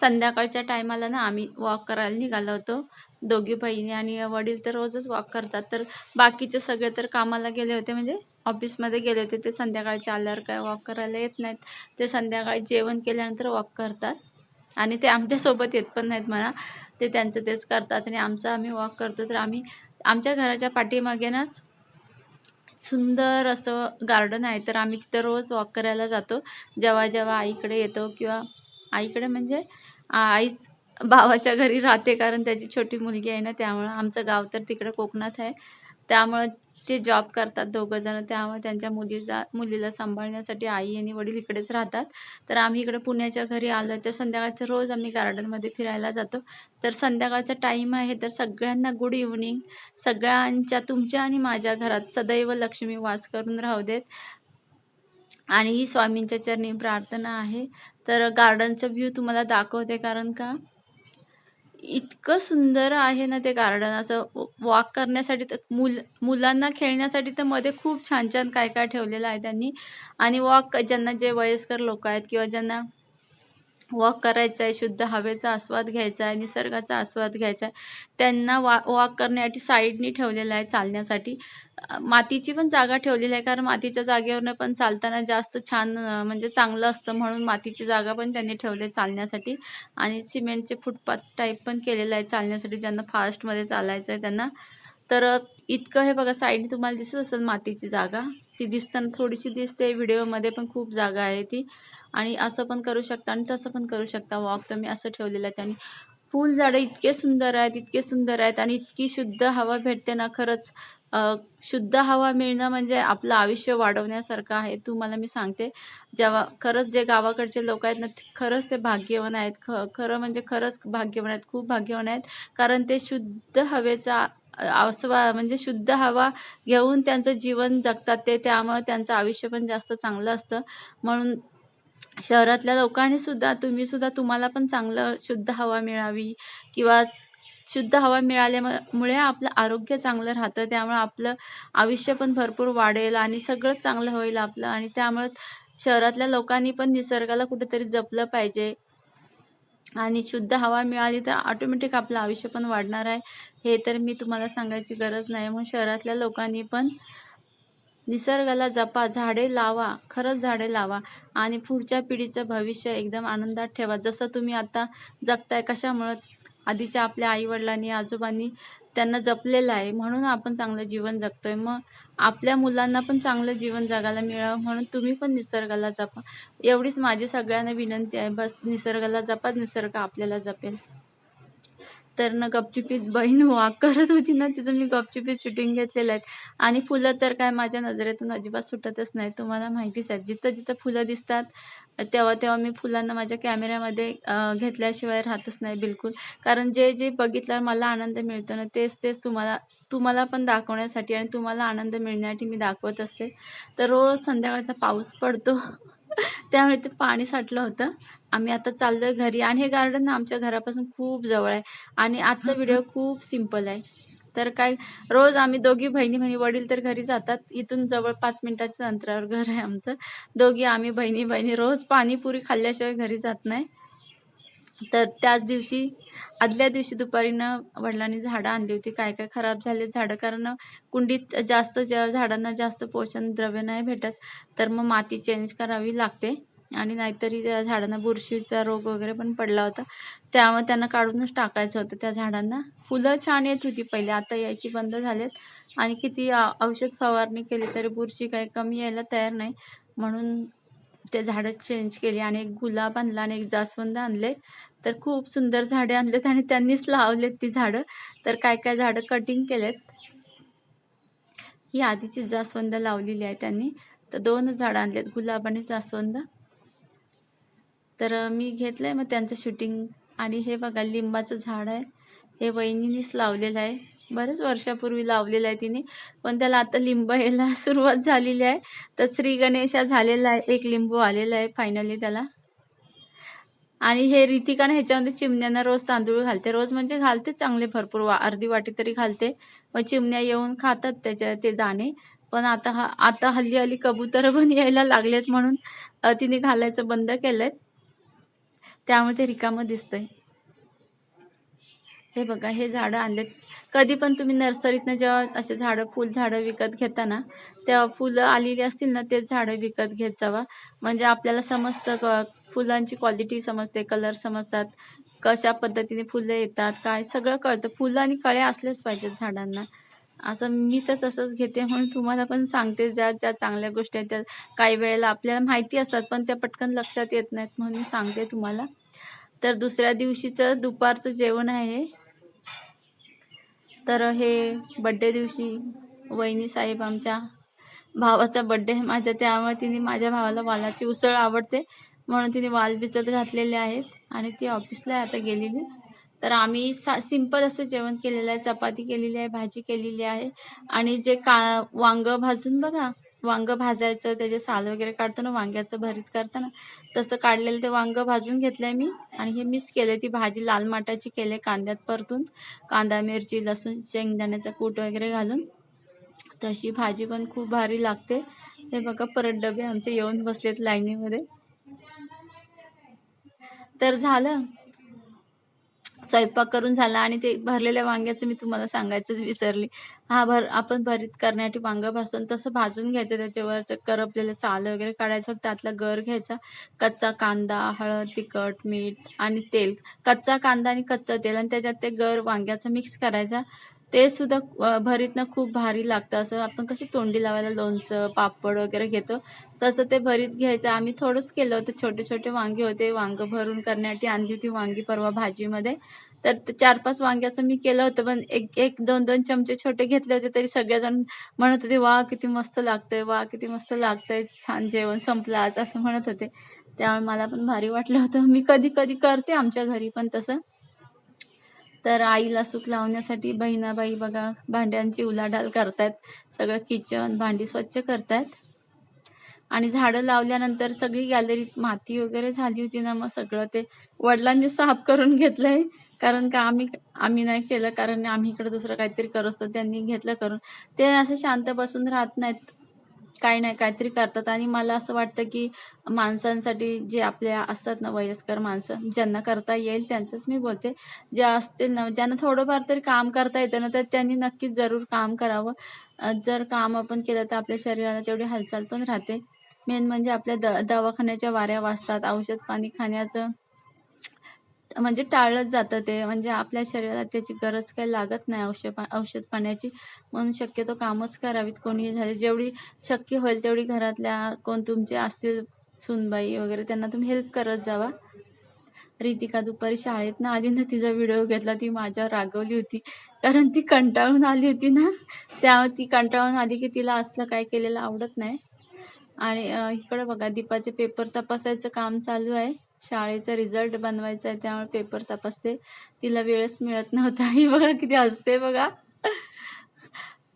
संध्याकाळच्या टायमाला ना आम्ही वॉक करायला निघालो होतो. दोघी बहिणी आणि वडील तर रोजच वॉक करतात. तर बाकीचे सगळे तर कामाला गेले होते. म्हणजे ऑफिसमध्ये गेले होते. ते संध्याकाळच्या आल्यावर काय वॉक करायला येत नाहीत. ते संध्याकाळी जेवण केल्यानंतर वॉक करतात. आणि ते आमच्यासोबत येत पण नाहीत म्हणा. ते त्यांचं तेच करतात आणि आमचं आम्ही वॉक करतो. तर आम्ही आमच्या घराच्या पाठीमागे नाच सुंदर असं गार्डन आहे. तर आम्ही तिथं रोज वॉक करायला जातो. जेव्हा जेव्हा आईकडे येतो किंवा आईकडे म्हणजे आईच भावाच्या घरी राहते कारण त्याची छोटी मुलगी आहे ना त्यामुळं आमचं गाव तर तिकडे कोकणात आहे. त्यामुळं ते जॉब करतात दोघंजणं त्यामुळे त्यांच्या मुलीचा मुलीला सांभाळण्यासाठी आई आणि वडील इकडेच राहतात. तर आम्ही इकडे पुण्याच्या घरी आलो तर संध्याकाळचं रोज आम्ही गार्डनमध्ये फिरायला जातो. तर संध्याकाळचा टाईम आहे तर सगळ्यांना गुड इव्हनिंग सगळ्यांच्या तुमच्या आणि माझ्या घरात सदैव लक्ष्मी वास करून राहू देत. आणि ही स्वामींच्या चरणी प्रार्थना आहे. तर गार्डनचं व्ह्यू तुम्हाला दाखवते कारण का? इतकं सुंदर आहे ना ते गार्डन असं वॉक करण्यासाठी तर मुल मुलांना खेळण्यासाठी तर मध्ये खूप छान छान काय काय ठेवलेलं आहे त्यांनी. आणि वॉक ज्यांना जे वयस्कर लोक आहेत किंवा ज्यांना वॉक करायचा आहे शुद्ध हवेचा आस्वाद घ्यायचा आहे निसर्गाचा आस्वाद घ्यायचा आहे. त्यांना वा वॉक करण्यासाठी साईडनी ठेवलेला आहे चालण्यासाठी. मातीची पण जागा ठेवलेली आहे कारण मातीच्या जागेवरनं पण चालताना जास्त छान म्हणजे चांगलं असतं म्हणून मातीची जागा पण त्यांनी ठेवली आहे चालण्यासाठी. आणि सिमेंटचे फुटपाथ टाईप पण केलेलं आहे चालण्यासाठी ज्यांना फास्टमध्ये चालायचं आहे त्यांना. तर इतकं हे बघा साईडने तुम्हाला दिसत असेल मातीची जागा. ती दिसताना थोडीशी दिसते व्हिडिओमध्ये पण खूप जागा आहे ती. आणि असं पण करू शकता आणि तसं पण करू शकता. वॉक तुम्ही असं ठेवलेलं आहे आणि फुलझाडं इतके सुंदर आहेत इतके सुंदर आहेत आणि इतकी शुद्ध हवा भेटते ना खरंच. शुद्ध हवा मिळणं म्हणजे आपलं आयुष्य वाढवण्यासारखं आहे तुम्हाला मी सांगते. जेव्हा खरंच जे गावाकडचे लोक आहेत ना ते खरंच ते भाग्यवान आहेत. ख खरं म्हणजे खरंच भाग्यवान आहेत खूप भाग्यवान आहेत. कारण ते शुद्ध हवेचा आसवा म्हणजे शुद्ध हवा घेऊन त्यांचं जीवन जगतात ते त्यामुळे त्यांचं आयुष्य पण जास्त चांगलं असतं. म्हणून शहरातल्या लोकांनी सुद्धा तुम्ही सुद्धा तुम्हाला पण चांगलं शुद्ध हवा मिळावी किंवा शुद्ध हवा मिळाल्यामुळे आपलं आरोग्य चांगलं राहतं त्यामुळे आपलं आयुष्य पण भरपूर वाढेल आणि सगळंच चांगलं होईल आपलं. आणि त्यामुळे शहरातल्या लोकांनी पण निसर्गाला कुठेतरी जपलं पाहिजे. आणि शुद्ध हवा मिळाली तर ऑटोमॅटिक आपलं आयुष्य पण वाढणार आहे. हे तर मी तुम्हाला सांगायची गरज नाही. मग शहरातल्या लोकांनी पण निसर्गाला जपा झाडे लावा खरंच झाडे लावा आणि पुढच्या पिढीचं भविष्य एकदम आनंदात ठेवा. जसं तुम्ही आता जगताय कशामुळं? आधीच्या आपल्या आईवडिलांनी आजोबांनी त्यांना जपलेलं आहे. म्हणून आपण चांगलं जीवन जगतोय. मग आपल्या मुलांना पण चांगलं जीवन जगायला मिळावं म्हणून तुम्ही पण निसर्गाला जपा. एवढीच माझी सगळ्यांना विनंती आहे. बस निसर्गाला जपा निसर्ग आपल्याला जपेल. तर ना गपचुपीत बहीण वाक करत होती ना तिचं मी गपचुपीत शूटिंग घेतलेलं आहे. आणि फुलं तर काय माझ्या नजरेतून अजिबात सुटतच नाही. तुम्हाला माहितीच आहे जिथं जिथं फुलं दिसतात तेव्हा तेव्हा मी फुलांना माझ्या कॅमेऱ्यामध्ये घेतल्याशिवाय राहतच नाही बिलकुल. कारण जे जे बघितल्यावर मला आनंद मिळतो ना तेच तेच तुम्हाला तुम्हाला पण दाखवण्यासाठी आणि तुम्हाला आनंद मिळण्यासाठी मी दाखवत असते. तर रोज संध्याकाळचा पाऊस पडतो. त्यामुळे ते पाणी साठलं होतं. आम्ही आता चाललोय घरी आणि हे गार्डन ना आमच्या घरापासून खूप जवळ आहे. आणि आजचा व्हिडिओ खूप सिंपल आहे. तर काय रोज आम्ही दोघी बहिणी बहिणी वडील तर घरी जातात. इथून जवळ पाच मिनिटाच्या अंतरावर घर आहे आमचं. दोघी आम्ही बहिणी बहिणी रोज पाणीपुरी खाल्ल्याशिवाय घरी जात नाही. तर त्याच दिवशी आदल्या दिवशी दुपारीनं वडिलांनी झाडं आणली होती. काय काय खराब झाले झाडं? कारण कुंडीत जास्त ज्या झाडांना जास्त पोषण द्रव्य नाही भेटत तर मग माती चेंज करावी लागते. आणि नाहीतरी त्या झाडांना बुरशीचा रोग वगैरे पण पडला होता. त्यामुळे त्यांना काढूनच टाकायचं होतं त्या झाडांना. फुलं छान येत होती पहिले आता यायची बंद झालेत. आणि किती औषध फवारणी केली तरी बुरशी काही कमी यायला तयार नाही. म्हणून ते झाडं चेंज केली आणि एक गुलाब आणला आणि एक जास्वंद आणले. तर खूप सुंदर झाडे आणलेत आणि त्यांनीच लावलेत ती झाडं. तर काय काय झाडं कटिंग केलेत? ही आधीची जास्वंद लावलेली आहे त्यांनी. तर दोन झाडं आणलेत गुलाब आणि जास्वंद. तर मी मी घेतलंय मग त्यांचं शूटिंग आणि हे बघा लिंबाचं झाड आहे. हे वहिनीनीच लावलेलं आहे. बरेच वर्षापूर्वी लावलेलं आहे तिने पण त्याला आता लिंब यायला सुरुवात झालेली आहे. तर श्री गणेशा झालेला आहे एक लिंबू आलेला आहे फायनली त्याला. आणि हे रितिकाने ह्याच्यामध्ये चिमण्यांना रोज तांदूळ घालते. रोज म्हणजे घालते चांगले भरपूर वा अर्धी वाटी तरी घालते. मग चिमण्या येऊन खातात त्याच्या ते दाणे. पण आता हा आता हल्ली हल्ली कबूतर पण यायला लागलेत म्हणून तिने घालायचं बंद केलंय. त्यामुळे ते रिकामं दिसतंय. हे बघा हे झाडं आणलेत. कधी पण तुम्ही नर्सरीतनं जेव्हा असे झाडं फुल झाडं विकत घेता ना तेव्हा फुलं आलेली असतील ना तेच झाडं विकत घेत जावा. म्हणजे आपल्याला समजतं क फुलांची क्वालिटी समजते कलर समजतात कशा पद्धतीने फुलं येतात काय सगळं कळतं. फुलं आणि कळ्या असल्याच पाहिजेत झाडांना. असं मी तर तसंच घेते म्हणून तुम्हाला पण सांगते ज्या ज्या चांगल्या गोष्टी आहेत त्या काही वेळेला आपल्याला माहिती असतात पण त्या पटकन लक्षात येत नाहीत म्हणून मी सांगते तुम्हाला. तर दुसऱ्या दिवशीचं दुपारचं जेवण आहे. तर हे बड्डे दिवशी वहिनी साहेब आमच्या भावाचा बड्डे आहे माझ्या त्यामुळे तिने माझ्या भावाला वालाची उसळ आवडते म्हणून तिने वाल भिजत घातलेले आहेत आणि ती ऑफिसला आता गेलेली. तर आम्ही सा सिंपल असं जेवण केलेलं आहे चपाती केलेली आहे भाजी केलेली आहे आणि जे का वांगं भाजून बघा वांगं भाजायचं त्याचे साल वगैरे काढताना वांग्याचं भरीत करताना तसं काढलेलं ते वांगं भाजून घेतलं आहे मी. आणि हे मिक्स केलं ती भाजी लाल माटाची केले कांद्यात परतून. कांदा मिरची लसूण शेंगदाण्याचा कूट वगैरे घालून. तशी भाजी पण खूप भारी लागते. हे बघा परत डबे आमचे येऊन बसलेत लाईनीमध्ये. तर झालं. स्वयंपाक करून झाला आणि ते भरलेल्या वांग्याचं मी तुम्हाला सांगायचंच विसरली. हा भर आपण भरीत करण्यासाठी वांगं भाजून तसं भाजून घ्यायचं. त्याच्यावरचं करपलेलं साल वगैरे काढायचं. त्यातला गर घ्यायचा. कच्चा कांदा हळद तिखट मीठ आणि तेल. कच्चा कांदा आणि कच्चं तेल आणि त्याच्यात ते गर वांग्याचं मिक्स करायचा. ते सुद्धा भरीतनं खूप भारी लागतं. असं आपण कसं तोंडी लावायला लोणचं पापड वगैरे घेतो तसं ते भरीत घ्यायचं. आम्ही थोडंच केलं होतं. छोटे छोटे वांगे होते. वांगं भरून करण्यासाठी आणली होती वांगी परवा भाजीमध्ये. तर चार पाच वांग्याचं मी केलं होतं. पण एक एक दोन दोन चमचे छोटे घेतले होते तरी सगळेजण म्हणत होते वा किती मस्त लागतंय वा किती मस्त लागतंय. छान जेवण संपलं आज असं म्हणत होते. त्यामुळे मला पण भारी वाटलं होतं. मी कधी कधी करते आमच्या घरी पण तसं. तर आईला सुख लावण्यासाठी बहिणाबाई बघा भांड्यांची उलाढाल करतायत. सगळं किचन भांडी स्वच्छ करतायत. आणि झाडं लावल्यानंतर सगळी गॅलरीत माती वगैरे झाली होती ना मग सगळं ते वडिलांनी साफ करून घेतलंय. कारण का आम्ही आम्ही नाही केलं कारण आम्ही इकडे दुसरं काहीतरी करत असतो त्यांनी घेतलं करून. ते असं शांत बसून राहत नाहीत. काही नाही काहीतरी करतात. आणि मला असं वाटतं की माणसांसाठी जे आपल्या असतात ना वयस्कर माणसं ज्यांना करता येईल त्यांचंच मी बोलते. जे असतील ना ज्यांना थोडंफार तरी काम करता येतं ना तर त्यांनी नक्कीच जरूर काम करावं. जर काम आपण केलं तर आपल्या शरीराला तेवढी हालचाल पण राहते. मेन म्हणजे आपल्या द दवाखान्याच्या वाऱ्या वाचतात औषध पाणी खाण्याचं म्हणजे टाळलंच जातं ते. म्हणजे आपल्या शरीराला त्याची गरज काही लागत नाही औषध पा औषध पाण्याची. म्हणून शक्यतो कामच करावीत. कोणी झाले जेवढी शक्य होईल तेवढी घरातल्या कोण तुमचे असतील सुनबाई वगैरे त्यांना तुम्ही हेल्प करत जावा. रितिका दुपारी शाळेत ना आधी ना तिचा व्हिडिओ घेतला. ती माझ्यावर रागवली होती. कारण ती कंटाळून आली होती ना. त्या ती कंटाळून आली की तिला असलं काय केलेलं आवडत नाही. आणि इकडं बघा दीपाचे पेपर तपासायचं काम चालू आहे. शाळेचा रिझल्ट बनवायचा आहे त्यामुळे पेपर तपासते. तिला वेळच मिळत नव्हता. ही बघा किती हसते बघा.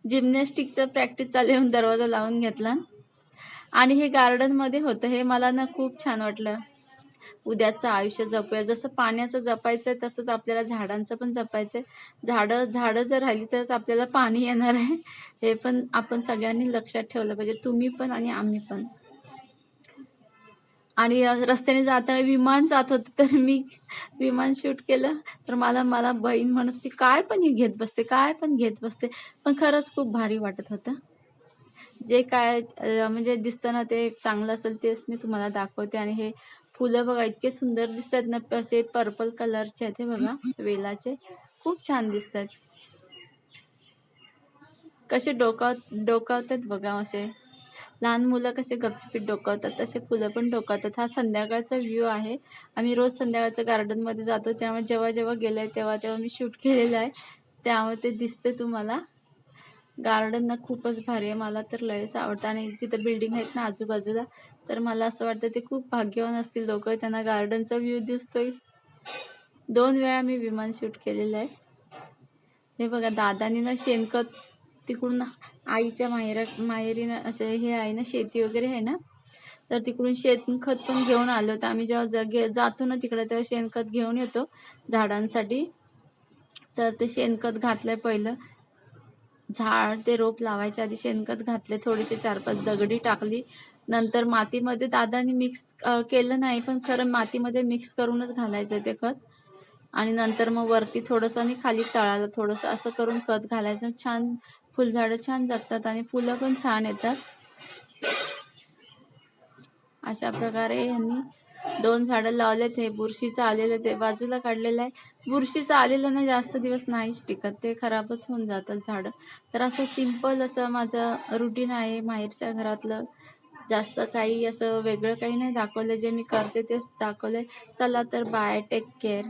जिमनॅस्टिकचं प्रॅक्टिस चालू येऊन दरवाजा लावून घेतला. आणि हे गार्डनमध्ये होतं. हे मला ना खूप छान वाटलं. उद्याचं आयुष्य जपूया. जसं पाण्याचं जपायचं आहे तसंच आपल्याला झाडांचं पण जपायचं आहे झाडं झाडं जर राहिली तरच आपल्याला पाणी येणार आहे. हे पण आपण सगळ्यांनी लक्षात ठेवलं पाहिजे. तुम्ही पण आणि आम्ही पण. आणि रस्त्याने जाताना विमान जात होतं तर मी विमान शूट केलं. तर मला मला बहीण म्हणत होती काय पण घेत बसते काय पण घेत बसते. पण खरंच खूप भारी वाटत होतं. जे काय म्हणजे दिसतं ना ते चांगलं असेल तेच मी तुम्हाला दाखवते. आणि हे फुलं बघा इतके सुंदर दिसतात ना असे पर्पल कलरचे आहेत हे बघा वेलाचे. खूप छान दिसतात. कसे डोकाव डोकावतात बघा असे. लहान मुलं कसे गपचिपीत डोकावतात तसे फुलं पण डोकावतात. हा संध्याकाळचा व्ह्यू आहे. आम्ही रोज संध्याकाळच्या गार्डनमध्ये जातो. त्यामुळे जेव्हा जेव्हा गेलं आहे तेव्हा तेव्हा मी शूट केलेलं आहे. त्यामुळे ते दिसते तुम्हाला. गार्डन ना खूपच भारी आहे. मला तर लयच आवडतं. आणि जिथं बिल्डिंग आहेत ना आजूबाजूला तर मला असं वाटतं ते खूप भाग्यवान असतील लोक. त्यांना गार्डनचा व्ह्यू दिसतोय. दोन वेळा मी विमान शूट केलेलं आहे. हे बघा दादानी ना शेणखत तिकडून आईच्या माहेरा माहेरीनं असे हे आहे ना शेती वगैरे आहे ना तर तिकडून शेणखत पण घेऊन आलो होतं. आम्ही जेव्हा जगे जातो ना तिकडे तेव्हा शेणखत घेऊन येतो झाडांसाठी. तर ते शेणखत घातलंय पहिलं. झाड ते रोप लावायच्या आधी शेणखत घातले थोडेसे चार पाच दगडी टाकली. नंतर मातीमध्ये दादानी मिक्स केलं नाही पण खरं मातीमध्ये मिक्स करूनच घालायचं ते खत. आणि नंतर मग वरती थोडंसं आणि खाली तळाला थोडंसं असं करून खत घालायचं. छान फुलझाडं छान जगतात आणि फुलं पण छान येतात. अशा प्रकारे यांनी दोन झाडं लावलेत. हे बुरशीचं आलेलं ते बाजूला काढलेलं आहे. बुरशीचं आलेलं ना जास्त दिवस नाहीच टिकत. ते खराबच होऊन जातात झाडं. तर असं सिंपल असं माझं रुटीन आहे. माहेरच्या घरातलं जास्त काही असं वेगळं काही नाही दाखवलं. जे मी करते तेच दाखवलं चला तर बाय. Take care.